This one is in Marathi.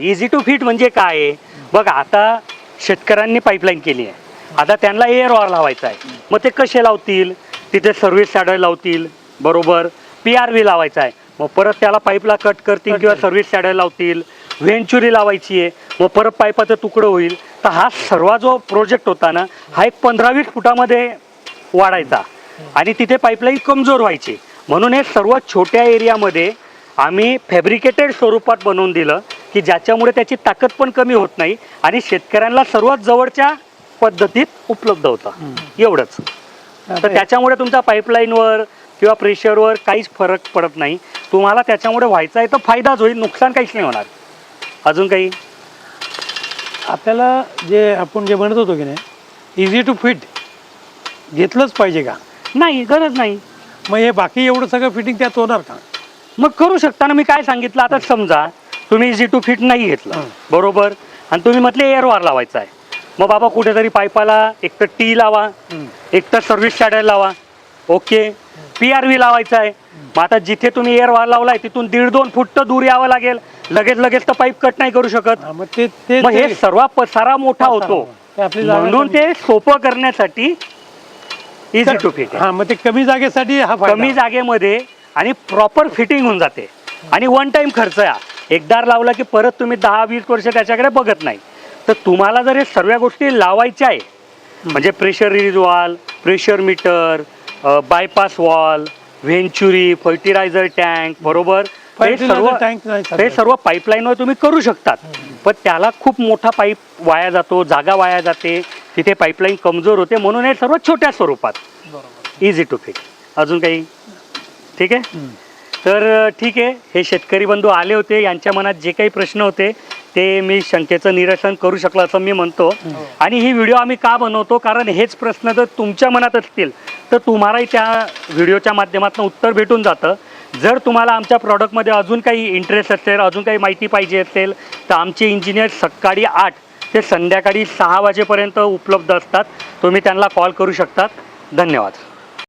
इझी टू फिट म्हणजे काय आहे? बघा आता शेतकऱ्यांनी पाईपलाईन केली आहे. आता त्यांना एअर वॉर लावायचा आहे. मग ते कसे लावतील? तिथे सर्व्हिस सॅडर लावतील. बरोबर. पी आर व्ही लावायचा आहे. मग परत त्याला पाईपला कट करतील किंवा. सर्व्हिस सॅडर लावतील. व्हेंचुरी लावायची आहे. मग परत पाईपाचं तुकडं होईल. तर हा सर्व जो प्रोजेक्ट होता ना हा एक पंधरा वीस फुटामध्ये वाढायचा. आणि तिथे पाईपलाईन कमजोर व्हायची. म्हणून हे सर्व छोट्या एरियामध्ये आम्ही फॅब्रिकेटेड स्वरूपात बनवून दिलं. की ज्याच्यामुळे त्याची ताकद पण कमी होत नाही आणि शेतकऱ्यांना सर्वात जवळच्या पद्धतीत उपलब्ध होतं. एवढंच. तर त्याच्यामुळे तुमच्या पाईपलाईनवर किंवा प्रेशरवर काहीच फरक पडत नाही. तुम्हाला त्याच्यामुळे व्हायचा आहे तर फायदाच होईल नुकसान काहीच नाही होणार. अजून काही? आपल्याला जे आपण जे म्हणत होतो की नाही इझी टू फिट घेतलंच पाहिजे का? नाही गरज नाही. मग हे बाकी एवढं सगळं फिटिंग त्यात होणार का? मग करू शकता ना. मी काय सांगितलं? आता समजा तुम्ही इझी टू फिट नाही घेतलं. बरोबर? आणि तुम्ही म्हटले एअर वार लावायचा आहे. मग बाबा कुठेतरी पाईपाला एक तर टी लावा. एक तर सर्व्हिस शॅडर लावा. ओके? पी आर व्ही लावायचा आहे. मग आता जिथे तुम्ही एअर वार लावलाय तिथून दीड दोन फूट तर दूर यावं लागेल. लगेच लगेच तर पाईप कट नाही करू शकत. हा, मग ते ते मग हे ते- सर्व पसारा मोठा होतो. होतो. ते आपली जागा म्हणून कमी- ते सोपं करण्यासाठी इझी टू फिट हा मग ते कमी जागेसाठी हा फायदा. कमी जागेमध्ये आणि प्रॉपर फिटिंग होऊन जाते. आणि वन टाइम खर्च या एकदा लावला की परत तुम्ही दहा वीस वर्ष त्याच्याकडे बघत नाही. तर तुम्हाला जर हे सर्व गोष्टी लावायच्या आहे म्हणजे pressure release valve pressure meter bypass valve venturi fertiliser tank बरोबर? हे सर्व हे. सर्व पाईपलाईनवर तुम्ही करू शकतात. पण त्याला खूप मोठा पाईप वाया जातो जागा वाया जाते. तिथे पाईपलाईन कमजोर होते. म्हणून हे सर्व छोट्या स्वरूपात. इझी टू फिट अजून काही? ठीक आहे. तर ठीक आहे. हे शेतकरी बंधू आले होते. यांच्या मनात जे काही प्रश्न होते ते मी शंकेचं निरसन करू शकलो असं मी म्हणतो. आणि ही व्हिडिओ आम्ही का बनवतो? कारण हेच प्रश्न जर तुमच्या मनात असतील तर तुम्हालाही त्या व्हिडिओच्या माध्यमातून उत्तर भेटून जातं. जर तुम्हाला आमच्या प्रॉडक्टमध्ये अजून काही इंटरेस्ट असेल अजून काही माहिती पाहिजे असेल तर आमचे इंजिनियर सकाळी आठ ते संध्याकाळी सहा वाजेपर्यंत उपलब्ध असतात. तुम्ही त्यांना कॉल करू शकतात. धन्यवाद.